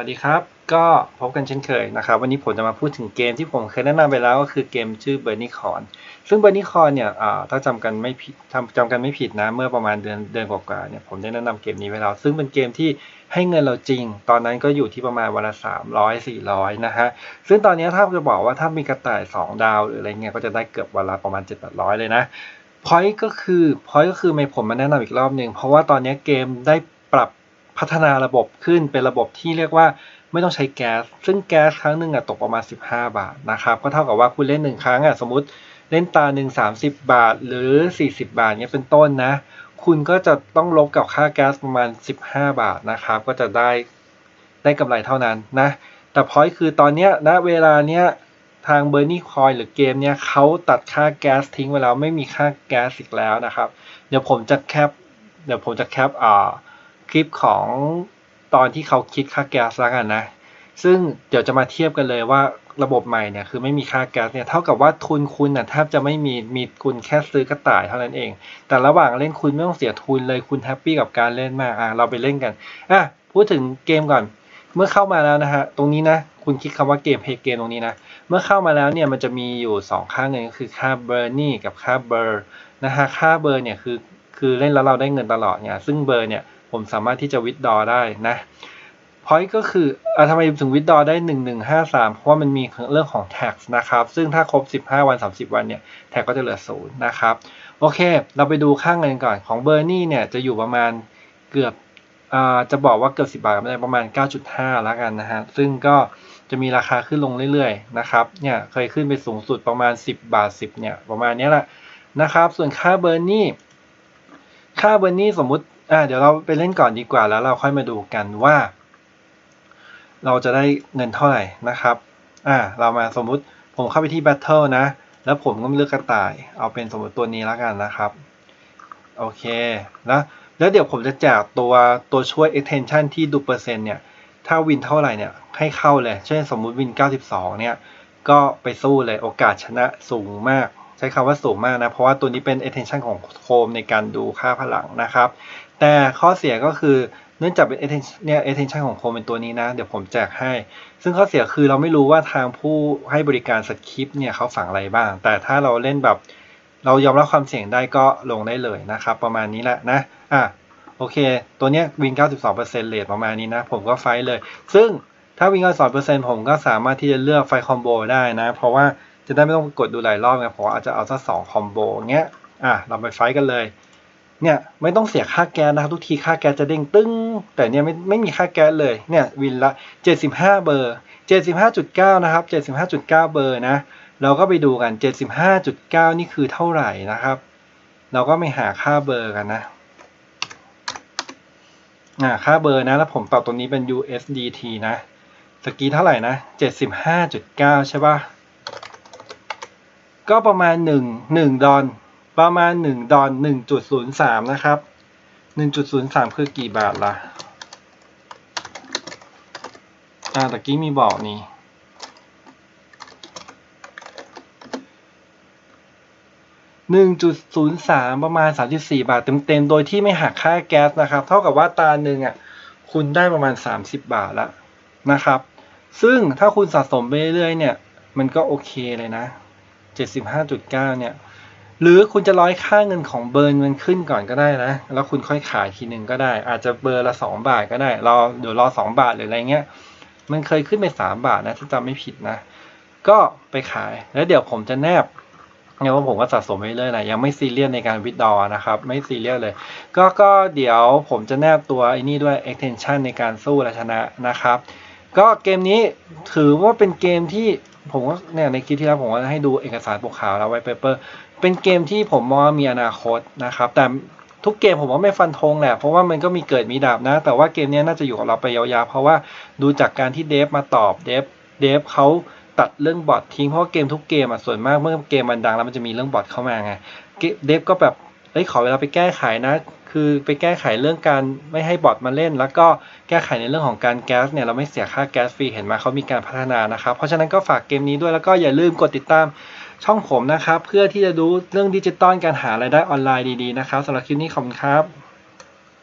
สวัสดีครับ ก็พบกันเช่นเคยนะครับ วันนี้ผมจะมาพูดถึงเกมที่ผมเคยแนะนำไปแล้วก็คือเกมชื่อ b u r n i c o r n ซึ่ง b u r n i c o r n เนี่ยอ่าถ้าจำกันไม่ผิดจำกันไม่ผิดนะ เมื่อประมาณเดือนเดือนกว่าๆเนี่ยผมได้แนะนำเกมนี้ไปแล้ว ซึ่งเป็นเกมที่ให้เงินเราจริง ตอนนั้นก็อยู่ที่ประมาณวันละ300 400 นะฮะ ซึ่งตอนนี้ถ้าจะบอกว่าถ้ามีกระต่าย 2 ดาวหรืออะไรเงี้ยก็จะได้เกือบวันละประมาณ700 เลยนะพอยก็คือพอยก็คือไม่ผมมาแนะนำอีกรอบหนึ่งเพราะว่าตอนนี้เกมได้ปรับ พัฒนาระบบขึ้นเป็นระบบที่เรียกว่าไม่ต้องใช้แก๊ส ซึ่งแก๊สครั้งหนึ่งอะตกประมาณ 15 บาทนะครับ ก็เท่ากับว่าคุณเล่นหนึ่งครั้งอะสมมติเล่นตาหนึ่ง30 บาทหรือ 40 บาทเนี้ยเป็นต้นนะ คุณก็จะต้องลบกับค่าแก๊สประมาณ 15 บาทนะครับ ก็จะได้ได้กำไรเท่านั้นนะ แต่พอยคือตอนเนี้ยณเวลาเนี้ยทางเบอร์นี่คอยหรือเกมเนี้ยเขาตัดค่าแก๊สทิ้งไปแล้วไม่มีค่าแก๊สอีกแล้วนะครับ เดี๋ยวผมจะแคปเดี๋ยวผมจะแคปอ่า คลิปของตอนที่เขาคิดค่าแก๊สแล้วกันนะ ซึ่งเดี๋ยวจะมาเทียบกันเลยว่าระบบใหม่เนี่ยคือไม่มีค่าแก๊สเนี่ยเท่ากับว่าทุนคุณน่ะแทบจะไม่มีมีคุณแค่ซื้อกระต่ายเท่านั้นเอง แต่ระหว่างเล่นคุณไม่ต้องเสียทุนเลยคุณแฮปปี้กับการเล่นมากอะเราไปเล่นกันอะพูดถึงเกมก่อน เมื่อเข้ามาแล้วนะฮะตรงนี้นะคุณคิดคำว่าเกมเพย์เกมตรงนี้นะเมื่อเข้ามาแล้วเนี่ยมันจะมีอยู่ 2 ค่าเงินก็คือค่าเบอร์นี่กับค่าเบอร์นะฮะค่าเบอร์เนี่ยคือคือเล่นแล้วเราได้เงินตลอดเนี่ยซึ่งเบอร์เนี่ย ผมสามารถที่จะวิดดอได้นะพอยต์ก็คืออ่าทำไมถึงวิดดอได้ 1153 เพราะว่ามันมีเรื่องของ tax นะครับ ซึ่งถ้าครบ 15 วัน 30 วันเนี่ย แท็กก็จะเหลือศูนย์นะครับ โอเค เราไปดูค่าเงินก่อนของเบอร์นี่เนี่ย จะอยู่ประมาณเกือบอ่าจะบอกว่าเกือบ 10 บาทไม่ได้ประมาณ 9.5 แล้วกันนะฮะ ซึ่งก็จะมีราคาขึ้นลงเรื่อยๆ นะครับ เนี่ย เคยขึ้นไปสูงสุดประมาณ 10 บาท 10 เนี่ย ประมาณนี้แหละนะครับ ส่วนค่าเบอร์นี่ ค่าเบอร์นี่สมมุติ อ่าเดี๋ยวเราไปเล่นก่อนดีกว่าแล้วเราค่อยมาดูกันว่า เราจะได้เงินเท่าไหร่นะครับอ่าเรามาสมมุติผมเข้าไปที่ Battle นะ แล้วผมก็เลือกกระต่าย เอาเป็นสมมติตัวนี้แล้วกันนะครับโอเคนะแล้วเดี๋ยวผมจะแจกตัวตัวช่วย extension ที่ดูเปอร์เซ็นต์เนี่ย ถ้าวินเท่าไหร่เนี่ยให้เข้าเลย เช่นสมมุติวิน 92 เนี่ย ก็ไปสู้เลยโอกาสชนะสูงมาก ใช้คำว่าสูงมากนะ เพราะว่าตัวนี้เป็น attention ของโคมในการดูค่าพลังนะครับ แต่ข้อเสียก็คือเนื่องจากเป็น attention เนี่ย attention ของโคมเป็นตัวนี้นะ เดี๋ยวผมแจกให้ ซึ่งข้อเสียคือเราไม่รู้ว่าทางผู้ให้บริการสคริปต์เนี่ยเขาฝังอะไรบ้าง แต่ถ้าเราเล่นแบบเรายอมรับความเสี่ยงได้ก็ลงได้เลยนะครับ ประมาณนี้แหละนะอะโอเค ตัวเนี้ยวิน 92%เลทประมาณนี้นะ ผมก็ไฟเลย ซึ่งถ้าวิน92%ผมก็สามารถที่จะเลือกไฟคอมโบได้นะ เพราะว่าจะได้ไม่ต้องกดดูหลายรอบไงผมอาจจะเอาสักสองคอมโบเงี้ยอะเราไปไฟกันเลย เนี่ยไม่ต้องเสียค่าแก๊สนะครับ ทุกทีค่าแก๊สจะเด้งตึ้ง แต่เนี่ยไม่ไม่มีค่าแก๊สเลยเนี่ยวินละ 75 เบอร์ 75.9 นะครับ 75.9 เบอร์นะ เราก็ไปดูกัน 75.9 นี่คือเท่าไหร่นะครับ เราก็ไปหาค่าเบอร์กันนะอ่าค่าเบอร์นะ แล้วผมปรับตรงนี้เป็น USDT นะสกีเท่าไหร่นะ 75.9 ใช่ป่ะ ก็ประมาณ 1 1ดอล ประมาณ 1 ดอล1.03 นะครับ 1.03 คือกี่บาทล่ะ อ่าตะกี้มีบอกนี่1.03ประมาณ34บาทเต็มๆ โดยที่ไม่หักค่าแก๊สนะครับ เท่ากับว่าตาหนึ่งอะ คุณได้ประมาณ30บาทล้วนะครับ ซึ่งถ้าคุณสะสมไปเรื่อยๆเนี่ย มันก็โอเคเลยนะ75.9เนี่ย หรือคุณจะร้อยค่าเงินของเบิร์นมันขึ้นก่อนก็ได้นะ แล้วคุณค่อยขายทีหนึ่งก็ได้ อาจจะเบอร์ละ2บาทก็ได้รอเดี๋ยวรอ2บาทหรืออะไรเงี้ยมันเคยขึ้นไป3บาทนะถ้าจำไม่ผิดนะ ก็ไปขายแล้วเดี๋ยวผมจะแนบเนี่ยว่าผมก็สะสมไปเรื่อยนะยังไม่ซีเรียสในการวิดดอนะครับ ไม่ซีเรียสเลย ก็ก็เดี๋ยวผมจะแนบตัวไอ้นี่ด้วย extension ในการสู้และชนะนะครับ ก็เกมนี้ถือว่าเป็นเกมที่ผมก็เนี่ยในคลิปที่แล้วผมก็ให้ดูเอกสารปกขาวแล้วไว้เปเปอร์เป็นเกมที่ผมมองว่ามีอนาคตนะครับ แต่ทุกเกมผมว่าไม่ฟันธงแหละ เพราะว่ามันก็มีเกิดมีดับนะ แต่ว่าเกมนี้น่าจะอยู่กับเราไปยาวๆ เพราะว่าดูจากการที่เดฟมาตอบเดฟเดฟเขาตัดเรื่องบอททิ้งเพราะเกมทุกเกมอะส่วนมากเมื่อเกมมันดังแล้วมันจะมีเรื่องบอทเข้ามาไงเดฟก็แบบเอ้ยขอเวลาไปแก้ไขนะ คือไปแก้ไขเรื่องการไม่ให้บอทมาเล่น แล้วก็แก้ไขในเรื่องของการแก๊สเนี่ยเราไม่เสียค่าแก๊สฟรีเห็นไหมเขามีการพัฒนานะครับ เพราะฉะนั้นก็ฝากเกมนี้ด้วยแล้วก็อย่าลืมกดติดตามช่องผมนะครับ เพื่อที่จะดูเรื่องดิจิตอลการหารายได้ออนไลน์ดีๆนะครับสำหรับคลิปนี้ขอบคุณครับ